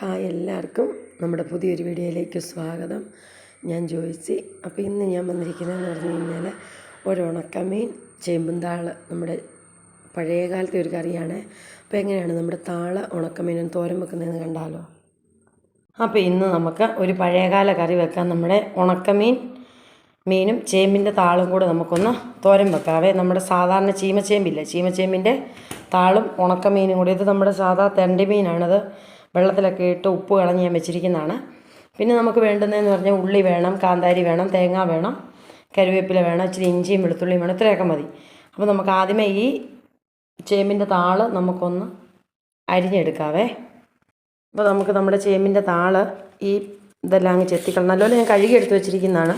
Hi എല്ലാവർക്കും നമ്മുടെ പുതിയൊരു വീഡിയോയിലേക്ക് സ്വാഗതം. ഞാൻ ജോയിസി അപ്പോൾ ഇന്ന് ഞാൻ വന്നിരിക്കുന്നതെന്ന് പറഞ്ഞു കഴിഞ്ഞാൽ ഒരു ഉണക്കമീൻ ചേമ്പുംതാൾ നമ്മുടെ പഴയ കാലത്തെ ഒരു കറിയാണ്. അപ്പോൾ എങ്ങനെയാണ് നമ്മുടെ താള ഉണക്കമീനും തോരൻ വെക്കുന്നതെന്ന് കണ്ടാലോ? അപ്പോൾ ഇന്ന് നമുക്ക് ഒരു പഴയകാല കറി വെക്കാം. നമ്മുടെ ഉണക്കമീൻ മീനും ചേമ്പിന്റെ താളും കൂടെ നമുക്കൊന്ന് തോരൻ വെക്കാവേ നമ്മുടെ സാധാരണ ചീമച്ചേമ്പില്ലേ? ചീമച്ചേമ്പിന്റെ താളും ഉണക്കമീനും കൂടി. ഇത് നമ്മുടെ സാധാ തെണ്ടി മീനാണത് വെള്ളത്തിലൊക്കെ ഇട്ട് ഉപ്പ് കളഞ്ഞ് ഞാൻ വെച്ചിരിക്കുന്നതാണ്. പിന്നെ നമുക്ക് വേണ്ടുന്നതെന്ന് പറഞ്ഞാൽ ഉള്ളി വേണം കാന്താരി വേണം തേങ്ങ വേണം കരുവേപ്പില വേണം ഇച്ചിരി ഇഞ്ചിയും വെളുത്തുള്ളിയും വേണം ഇത്രയൊക്കെ മതി. അപ്പോൾ നമുക്ക് ആദ്യമേ ഈ ചേമ്പിന്റെ താൾ നമുക്കൊന്ന് അരിഞ്ഞെടുക്കാവേ. അപ്പോൾ നമുക്ക് നമ്മുടെ ചേമ്പിന്റെ താൾ ഈ ഇതെല്ലാം അങ്ങ് ചെത്തിക്കളണം നല്ലപോലെ ഞാൻ കഴുകി എടുത്ത് വെച്ചിരിക്കുന്നതാണ്.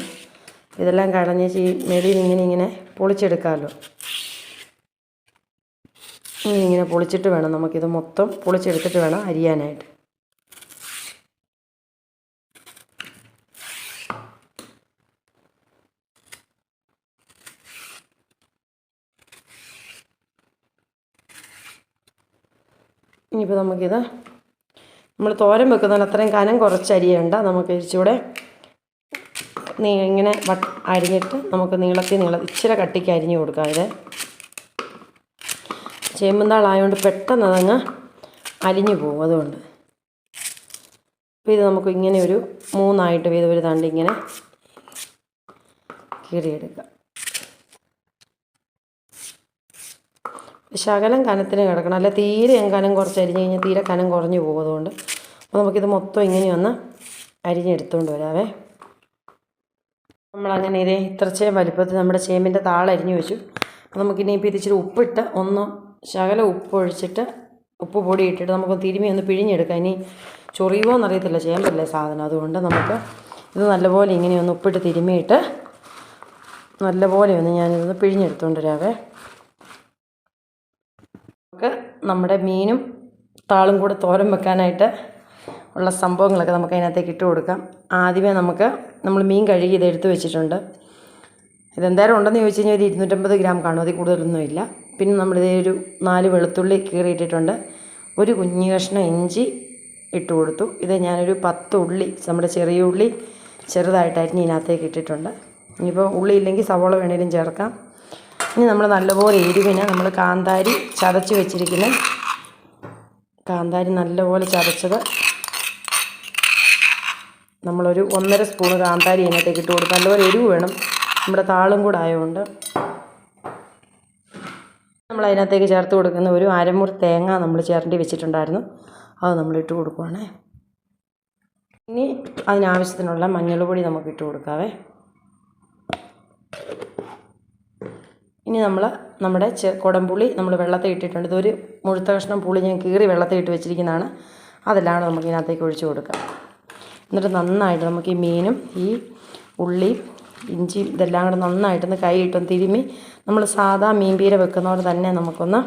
ഇതെല്ലാം കളഞ്ഞ് ഈ മെടിയിൽ ഇങ്ങനെ ഇങ്ങനെ പൊളിച്ചെടുക്കാമല്ലോ. ഇങ്ങനെ പൊളിച്ചിട്ട് വേണം നമുക്കിത് മൊത്തം പൊളിച്ചെടുത്തിട്ട് വേണം അരിയാനായിട്ട്. ഇനിയിപ്പോൾ നമുക്കിത് നമ്മൾ തോരൻ വെക്കുന്നതിന് അത്രയും കനം കുറച്ച് അരിയണ്ട നമുക്ക് ഇച്ചിരൂടെ ഇങ്ങനെ അരിഞ്ഞിട്ട് നമുക്ക് നീളത്തിൽ നീള ഇച്ചിരി കട്ടിക്ക് അരിഞ്ഞു കൊടുക്കാം ഇത് ചേമ്പുന്നാളായതുകൊണ്ട് പെട്ടെന്ന് അതങ്ങ് അലിഞ്ഞു പോകും അതുകൊണ്ട്. അപ്പോൾ ഇത് നമുക്ക് ഇങ്ങനെ ഒരു മൂന്നായിട്ട് വീതം ഒരു തണ്ട് ഇങ്ങനെ കീറിയെടുക്കാം. ശകലം കനത്തിന് കിടക്കണം. അല്ല തീരെ കനം കുറച്ച് അരിഞ്ഞ് കഴിഞ്ഞാൽ തീരെ കനം കുറഞ്ഞു പോകും അതുകൊണ്ട്. അപ്പോൾ നമുക്കിത് മൊത്തം ഇങ്ങനെ ഒന്ന് അരിഞ്ഞെടുത്തുകൊണ്ട് വരാവേ. നമ്മളങ്ങനെ ഇതേ ഇത്രച്ചേ വലിപ്പത്തിൽ നമ്മുടെ ചേമ്പിന്റെ താളരിഞ്ഞു വെച്ചു. അപ്പോൾ നമുക്കിനി ഇപ്പോൾ ഇതിച്ചിരി ഉപ്പിട്ട് ഒന്ന് ശകലം ഉപ്പൊഴിച്ചിട്ട് ഉപ്പ് പൊടി ഇട്ടിട്ട് നമുക്ക് തിരുമ്മി ഒന്ന് പിഴിഞ്ഞെടുക്കാം. ഇനി ചൊറിയുമോ എന്നറിയത്തില്ല ചേമ്പല്ലേ സാധനം. അതുകൊണ്ട് നമുക്ക് ഇത് നല്ലപോലെ ഇങ്ങനെ ഒന്ന് ഉപ്പിട്ട് തിരുമ്മിയിട്ട് നല്ലപോലെ ഒന്ന് ഞാനിതൊന്ന് പിഴിഞ്ഞെടുത്തുകൊണ്ട് വരാവേ. നമുക്ക് നമ്മുടെ മീനും താളും കൂടെ തോരൻ വെക്കാനായിട്ട് ഉള്ള സംഭവങ്ങളൊക്കെ നമുക്ക് അതിനകത്തേക്ക് ഇട്ട് കൊടുക്കാം. ആദ്യമേ നമുക്ക് നമ്മൾ മീൻ കഴുകി ഇത് എടുത്ത് വെച്ചിട്ടുണ്ട്. ഇതെന്തായാലും ഉണ്ടെന്ന് ചോദിച്ചു കഴിഞ്ഞാൽ ഒരു ഇരുന്നൂറ്റമ്പത് ഗ്രാം കാണും. അതിൽ കൂടുതലൊന്നും ഇല്ല പിന്നെ നമ്മളിതേ ഒരു നാല് വെളുത്തുള്ളി കീറിയിട്ടിട്ടുണ്ട്. ഒരു കുഞ്ഞു കഷ്ണം ഇഞ്ചി ഇട്ട് കൊടുത്തു. ഇത് ഞാനൊരു പത്ത് ഉള്ളി നമ്മുടെ ചെറിയ ഉള്ളി ചെറുതായിട്ടായിരുന്നു ഇതിനകത്തേക്ക് ഇട്ടിട്ടുണ്ട്. ഇനിയിപ്പോൾ ഉള്ളി ഇല്ലെങ്കിൽ സവോള വേണേലും ചേർക്കാം. ഇനി നമ്മൾ നല്ലപോലെ എരിവിന് നമ്മൾ കാന്താരി ചതച്ച് വെച്ചിരിക്കുന്ന കാന്താരി നല്ലപോലെ ചതച്ചത് നമ്മളൊരു ഒന്നര സ്പൂണ് കാന്താരി ഇതിനകത്തേക്ക് ഇട്ട് കൊടുക്കും നല്ലപോലെ എരിവ് വേണം. നമ്മുടെ താളും കൂടെ ആയതുകൊണ്ട് നമ്മൾ അതിനകത്തേക്ക് ചേർത്ത് കൊടുക്കുന്ന ഒരു അരമുറി തേങ്ങ നമ്മൾ ചേർണ്ടി വെച്ചിട്ടുണ്ടായിരുന്നു. അത് നമ്മൾ ഇട്ട് കൊടുക്കുവാണേ. ഇനി അതിനാവശ്യത്തിനുള്ള മഞ്ഞൾപ്പൊടി നമുക്ക് ഇട്ട് കൊടുക്കാവേ. ഇനി നമ്മൾ നമ്മുടെ കുടംപുളി നമ്മൾ വെള്ളത്തിൽ ഇട്ടിട്ടുണ്ട്. ഇതൊരു മുഴുത്ത കഷ്ണം പുളി ഞാൻ കീറി വെള്ളത്തിൽ ഇട്ട് വെച്ചിരിക്കുന്നതാണ്. അതെല്ലാം നമുക്ക് ഇതിനകത്തേക്ക് ഒഴിച്ച് കൊടുക്കാം എന്നിട്ട് നന്നായിട്ട് നമുക്ക് ഈ മീനും ഈ ഉള്ളിയും ഇഞ്ചിയും ഇതെല്ലാം കൂടെ നന്നായിട്ടൊന്ന് കൈ ഇട്ടൊന്ന് തിരുമ്മി നമ്മൾ സാധാ മീൻപീര വെക്കുന്ന തന്നെ നമുക്കൊന്ന്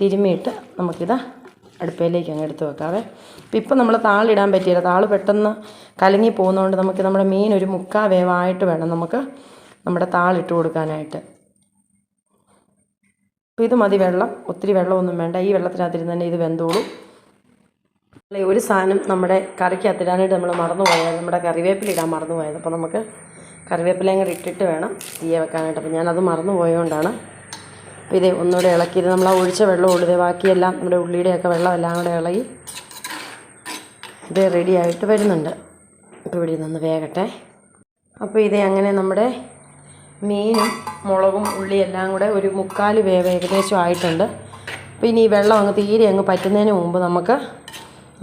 തിരുമ്മിയിട്ട് നമുക്കിത് അടുപ്പയിലേക്ക് അങ്ങ് എടുത്ത് വെക്കാവേ. അപ്പം ഇപ്പം നമ്മൾ താളിടാൻ പറ്റിയില്ല. താൾ പെട്ടെന്ന് കലങ്ങി പോകുന്നതുകൊണ്ട് നമുക്ക് നമ്മുടെ മീൻ ഒരു മുക്കാ വേവായിട്ട് വേണം നമുക്ക് നമ്മുടെ താളിട്ട് കൊടുക്കാനായിട്ട്. അപ്പോൾ ഇത് മതി വെള്ളം. ഒത്തിരി വെള്ളമൊന്നും വേണ്ട. ഈ വെള്ളത്തിനകത്തിരുന്ന് തന്നെ ഇത് വെന്തോളും. ഒരു സാധനം നമ്മുടെ കറിക്ക് കറിക്കകത്തിടാനായിട്ട് നമ്മൾ മറന്നു പോയത് നമ്മുടെ കറിവേപ്പിലിടാൻ മറന്നു പോയത് അപ്പോൾ നമുക്ക് കറിവേപ്പിലയും കൂടി ഇട്ടിട്ട് വേണം തീയ വെക്കാനായിട്ട്. അപ്പോൾ ഞാനത് മറന്നു പോയതുകൊണ്ടാണ്. അപ്പോൾ ഇതേ ഒന്നുകൂടെ ഇളക്കി. ഇത് നമ്മൾ ആ ഒഴിച്ച വെള്ളം ഉള്ളത് ബാക്കിയെല്ലാം നമ്മുടെ ഉള്ളിയുടെയൊക്കെ വെള്ളം എല്ലാം കൂടെ ഇളകി ഇത് റെഡിയായിട്ട് വരുന്നുണ്ട്. ഇപ്പോൾ ഇവിടെ നിന്ന് വേകട്ടെ. അപ്പോൾ ഇതേ അങ്ങനെ നമ്മുടെ മീനും മുളകും ഉള്ളി എല്ലാം കൂടെ ഒരു മുക്കാൽ വേവ് ഏകദേശം ആയിട്ടുണ്ട്. അപ്പോൾ ഇനി ഈ വെള്ളം അങ്ങ് തീരെ അങ്ങ് പറ്റുന്നതിന് മുമ്പ് നമുക്ക്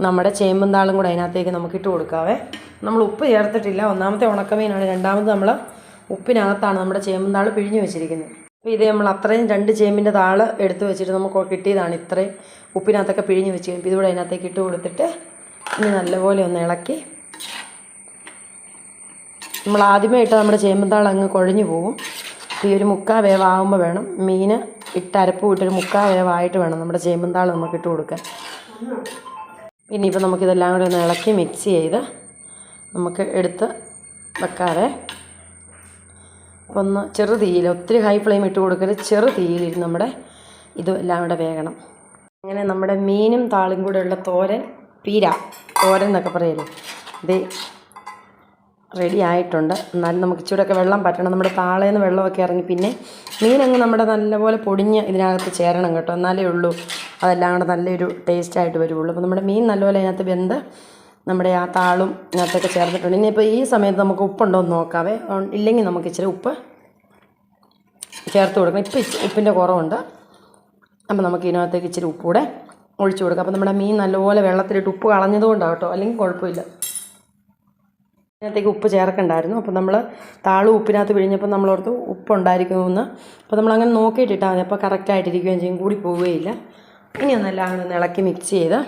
നമ്മുടെ ചേമ്പും താളും കൂടെ അതിനകത്തേക്ക് നമുക്ക് ഇട്ട് കൊടുക്കാവേ. നമ്മൾ ഉപ്പ് ചേർത്തിട്ടില്ല. ഒന്നാമത്തെ ഉണക്കമീനാണ്. രണ്ടാമത് നമ്മൾ ഉപ്പിനകത്താണ് നമ്മുടെ ചേമ്പും താൾ പിഴിഞ്ഞ് വെച്ചിരിക്കുന്നത്. അപ്പോൾ ഇത് നമ്മൾ അത്രയും രണ്ട് ചേമ്പിന്റെ താൾ എടുത്ത് വെച്ചിട്ട് നമുക്ക് കിട്ടിയതാണ് ഇത്രയും ഉപ്പിനകത്തൊക്കെ പിഴിഞ്ഞ് വെച്ച് കഴിഞ്ഞാൽ ഇതുകൂടെ അതിനകത്തേക്ക് ഇട്ട് കൊടുത്തിട്ട് ഇനി നല്ലപോലെ ഒന്ന് ഇളക്കി. നമ്മൾ ആദ്യമേ ഇട്ട് നമ്മുടെ ചേമ്പന്താൾ അങ്ങ് കുഴഞ്ഞു പോകും ഈ ഒരു മുക്കാ വേവാകുമ്പോൾ വേണം. മീൻ ഇട്ട് അരപ്പ് വിട്ടൊരു മുക്കാ വേവായിട്ട് വേണം നമ്മുടെ ചേമ്പന്താൾ നമുക്ക് ഇട്ട് കൊടുക്കാൻ. പിന്നെ ഇനിയിപ്പോൾ നമുക്കിതെല്ലാം കൂടി ഒന്ന് ഇളക്കി മിക്സ് ചെയ്ത് നമുക്ക് എടുത്ത് വെക്കാതെ ഒന്ന് ചെറു തീയിൽ ഒത്തിരി ഹൈ ഫ്ലെയിം ഇട്ട് കൊടുക്കരുത്. ചെറു തീയിൽ നമ്മുടെ ഇത് എല്ലാം കൂടെ വേകണം. അങ്ങനെ നമ്മുടെ മീനും താളും കൂടെയുള്ള തോരൻ പീര തോരൻ എന്നൊക്കെ പറയല്ലേ? ഇത് റെഡി ആയിട്ടുണ്ട്. എന്നാലും നമുക്ക് ഇച്ചിരിയൊക്കെ വെള്ളം പറ്റണം. നമ്മുടെ താളേന്ന് വെള്ളമൊക്കെ ഇറങ്ങി പിന്നെ മീനങ്ങ് നമ്മുടെ നല്ലപോലെ പൊടിഞ്ഞ് ഇതിനകത്ത് ചേരണം കേട്ടോ. എന്നാലേ ഉള്ളൂ. അതെല്ലാം കൂടെ നല്ലൊരു ടേസ്റ്റായിട്ട് വരുള്ളൂ. അപ്പോൾ നമ്മുടെ മീൻ നല്ലപോലെ അതിനകത്ത് വെന്ത് നമ്മുടെ ആ താളും ഇതിനകത്തൊക്കെ ചേർന്നിട്ടുണ്ട് ഇനിയിപ്പോൾ ഈ സമയത്ത് നമുക്ക് ഉപ്പുണ്ടോ എന്ന് നോക്കാവേ. ഇല്ലെങ്കിൽ നമുക്ക് ഇച്ചിരി ഉപ്പ് ചേർത്ത് കൊടുക്കണം. ഇപ്പം ഉപ്പിന്റെ കുറവുണ്ട്. അപ്പോൾ നമുക്ക് ഇതിനകത്തേക്ക് ഇച്ചിരി ഉപ്പ് കൂടെ ഒഴിച്ചു കൊടുക്കാം. അപ്പോൾ നമ്മുടെ മീൻ നല്ലപോലെ വെള്ളത്തിലിട്ട് ഉപ്പ് കളഞ്ഞതുകൊണ്ടാണ് കേട്ടോ. അല്ലെങ്കിൽ കുഴപ്പമില്ല. ഇതിനകത്തേക്ക് ഉപ്പ് ചേർക്കണ്ടായിരുന്നു. അപ്പോൾ നമ്മൾ താളും ഉപ്പിനകത്ത് പിഴിഞ്ഞപ്പോൾ നമ്മളോർത്ത് ഉപ്പുണ്ടായിരിക്കുമെന്ന്. അപ്പോൾ നമ്മളങ്ങനെ നോക്കിയിട്ടിട്ടാൽ മതി. അപ്പോൾ കറക്റ്റായിട്ടിരിക്കുകയും ചെയ്യും. കൂടി പോവുകയില്ല. ഇനി ഒന്നെല്ലാം അങ്ങനെ ഇളക്കി മിക്സ് ചെയ്ത്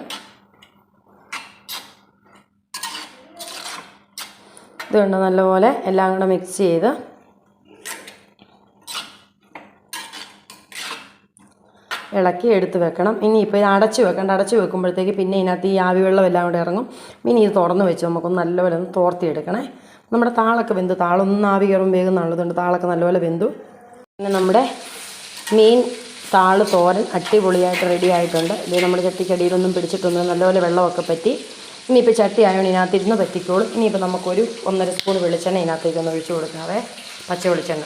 ഇത് കണ്ടോ നല്ലപോലെ എല്ലാം കൂടെ മിക്സ് ചെയ്ത്. ഇളക്കി എടുത്ത് വെക്കണം. ഇനിയിപ്പോൾ ഇത് അടച്ച് വെക്കണ്ട. അടച്ച് വെക്കുമ്പോഴത്തേക്ക് പിന്നെ ഇതിനകത്ത് ഈ ആവി വെള്ളം എല്ലാം കൂടെ ഇറങ്ങും. ഇനി ഇത് തുറന്ന് വെച്ച് നമുക്കൊന്ന് നല്ലപോലെ ഒന്ന് തോർത്തിയെടുക്കണേ. നമ്മുടെ താളൊക്കെ വെന്തു താളൊന്നും ആവി കയറും വേഗം നല്ലതുണ്ട്. താളൊക്കെ നല്ലപോലെ വെന്തു. പിന്നെ നമ്മുടെ മീൻ താൾ തോരൻ അടിപൊളിയായിട്ട് റെഡി ആയിട്ടുണ്ട്. ഇത് നമ്മുടെ ചട്ടിക്കടിയിലൊന്നും പിടിച്ചിട്ടൊന്നും നല്ലപോലെ വെള്ളമൊക്കെ പറ്റി ഇനിയിപ്പോൾ ചട്ടി ആയതുകൊണ്ട് ഇതിനകത്ത് ഇരുന്ന് പറ്റിക്കോളും. ഇനിയിപ്പോൾ നമുക്കൊരു ഒന്നര സ്പൂൺ വെളിച്ചെണ്ണ ഇതിനകത്തേക്ക് ഒന്ന് ഒഴിച്ചു കൊടുക്കാവേ. പച്ച വെളിച്ചെണ്ണ.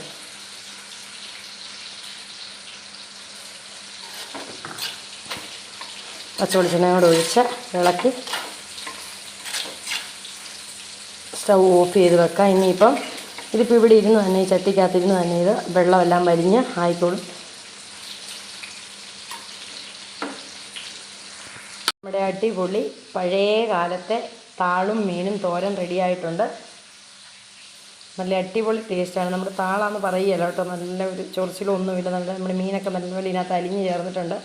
പച്ച വെളിച്ചെണ്ണയോട് ഒഴിച്ച് ഇളക്കി സ്റ്റൗ ഓഫ് ചെയ്ത് വെക്കാം. ഇനിയിപ്പം ഇതിപ്പോൾ ഇവിടെ ഇരുന്ന് തന്നെ ഈ ചട്ടിക്കകത്തിരുന്ന് തന്നെ ഇത് വെള്ളമെല്ലാം വലിഞ്ഞ് ആയിക്കോളും. നമ്മുടെ അടിപൊളി പഴയ കാലത്തെ താളും മീനും തോരൻ റെഡിയായിട്ടുണ്ട് നല്ല അടിപൊളി ടേസ്റ്റാണ് നമ്മുടെ താളാന്ന് പറയുകയല്ല കേട്ടോ. നല്ല ഒരു ചൊറിച്ചിലൊന്നുമില്ല നല്ല നമ്മുടെ മീനൊക്കെ നല്ലപോലെ ഇതിനകത്ത് അലിഞ്ഞ് ചേർന്നിട്ടുണ്ട്.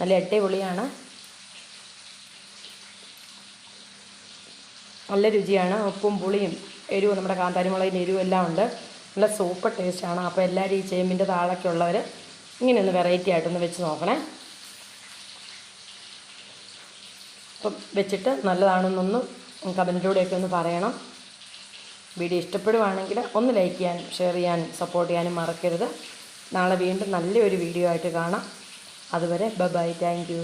നല്ല അടിപൊളിയാണ്. നല്ല രുചിയാണ്. ഉപ്പും പുളിയും എരിവും നമ്മുടെ കാന്താരിമുളകിന്റെ എരിവും എല്ലാം ഉണ്ട്. നല്ല സൂപ്പർ ടേസ്റ്റാണ് അപ്പോൾ എല്ലാവരും ഈ ചേമ്പിന്റെ താളൊക്കെ ഉള്ളവർ ഇങ്ങനെയൊന്ന് വെറൈറ്റി ആയിട്ടൊന്ന് വെച്ച് നോക്കണേ. അപ്പം വെച്ചിട്ട് നല്ലതാണെന്നൊന്ന് കമന്റിലൂടെയൊക്കെ ഒന്ന് പറയണം. വീഡിയോ ഇഷ്ടപ്പെടുവാണെങ്കിൽ ഒന്ന് ലൈക്ക് ചെയ്യാനും ഷെയർ ചെയ്യാനും സപ്പോർട്ട് ചെയ്യാനും മറക്കരുത്. നാളെ വീണ്ടും നല്ലൊരു വീഡിയോ ആയിട്ട് കാണാം. അതുവരെ ബൈ. Thank you.